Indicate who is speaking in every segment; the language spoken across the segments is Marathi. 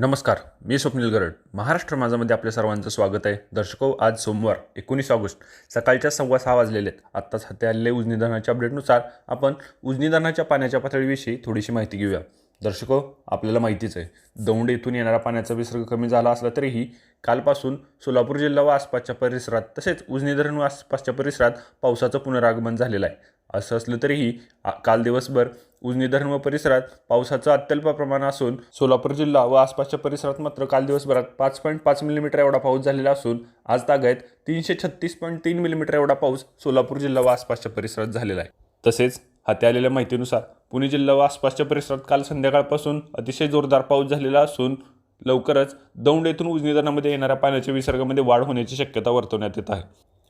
Speaker 1: नमस्कार मी स्वप्नील गरड. महाराष्ट्र माझामध्ये आपल्या सर्वांचं स्वागत आहे. दर्शको हो, आज सोमवार एकोणीस ऑगस्ट सकाळच्या सव्वा सहा वाजलेले आहेत. आत्ताच हाती आलेले उजनीधरणाच्या अपडेटनुसार आपण उजनीधरणाच्या पाण्याच्या पातळीविषयी थोडीशी माहिती घेऊया. दर्शको हो, आपल्याला माहितीच आहे. दौंड येथून येणारा पाण्याचा विसर्ग कमी झाला असला तरीही कालपासून सोलापूर जिल्हा व आसपासच्या परिसरात तसेच उजनी धरण व आसपासच्या परिसरात पावसाचं पुनरागमन झालेलं आहे. असं असलं तरीही काल दिवसभर उजनी धरण व परिसरात पावसाचं अत्यल्प प्रमाण असून सोलापूर जिल्हा व आसपासच्या परिसरात मात्र काल दिवसभरात पाच पॉईंट पाच मिलीमीटर एवढा पाऊस झालेला असून आज तागायत तीनशे छत्तीस पॉईंट तीन मिलीमीटर एवढा पाऊस सोलापूर जिल्हा व आसपासच्या परिसरात झालेला आहे. तसेच हाती आलेल्या माहितीनुसार पुणे जिल्हा व आसपासच्या परिसरात काल संध्याकाळपासून अतिशय जोरदार पाऊस झालेला असून लवकरच दौंड येथून उजनी धरणामध्ये येणाऱ्या पाण्याच्या विसर्गामध्ये वाढ होण्याची शक्यता वर्तवण्यात येत आहे.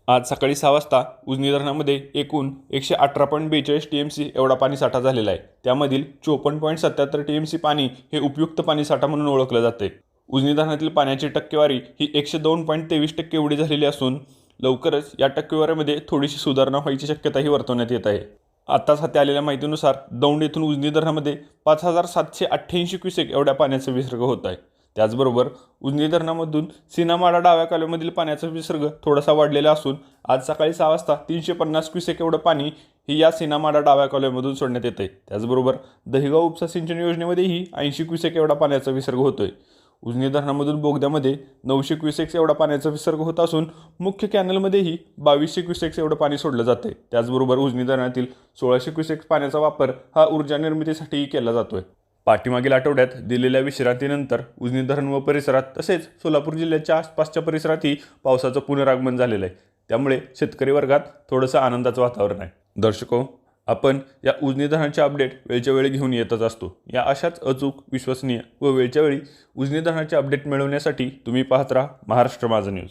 Speaker 1: आज सकाळी सहा वाजता उजनी धरणामध्ये एकूण एकशे अठरा पॉईंट बेचाळीस टी एम सी एवढा पाणीसाठा झालेला आहे. त्यामधील चोपन्न पॉईंट सत्याहत्तर टी एम सी पाणी हे उपयुक्त पाणीसाठा म्हणून ओळखलं जाते. उजनी धरणातील पाण्याची टक्केवारी ही एकशे दोन पॉईंट तेवीस टक्के एवढी झालेली असून लवकरच या टक्केवारीमध्ये थोडीशी सुधारणा व्हायची शक्यताही वर्तवण्यात येत आहे. आत्ताच हाती आलेल्या माहितीनुसार दौंड येथून उजनी धरणामध्ये पाच हजार सातशे अठ्ठ्याऐंशी क्युसेक एवढ्या पाण्याचा विसर्ग होत आहे. त्याचबरोबर उजनी धरणामधून सिनामाडा डाव्या कालव्यामधील पाण्याचा विसर्ग थोडासा वाढलेला असून आज सकाळी सहा वाजता तीनशे पन्नास क्युसेक एवढं पाणी हे या सिनामाडा डाव्या कालव्यामधून सोडण्यात येते त्याचबरोबर दहिगाव उपसा सिंचन योजनेमध्येही ऐंशी क्युसेक एवढा पाण्याचा विसर्ग होतो आहे उजनी धरणामधून बोगद्यामध्ये नऊशे क्युसेक्स एवढा पाण्याचा विसर्ग होत असून मुख्य कॅनलमध्येही बावीसशे क्युसेक्स एवढं पाणी सोडलं जाते त्याचबरोबर उजनी धरणातील सोळाशे क्युसेक्स पाण्याचा वापर हा ऊर्जा निर्मितीसाठीही केला जातोय. पाठीमागील आठवड्यात दिलेल्या विश्रांतीनंतर उजनी धरण व परिसरात तसेच सोलापूर जिल्ह्याच्या आसपासच्या परिसरातही पावसाचं पुनरागमन झालेलं आहे. त्यामुळे शेतकरी वर्गात थोडंसं आनंदाचं वातावरण आहे. दर्शको आपण या उजनी धरणाचे अपडेट वेळच्या वेळी घेऊन येतच असतो. या अशाच अचूक विश्वसनीय व वेळच्या वेळी उजनी धरणाचे अपडेट मिळवण्यासाठी तुम्ही पाहत राहा महाराष्ट्र माझा न्यूज.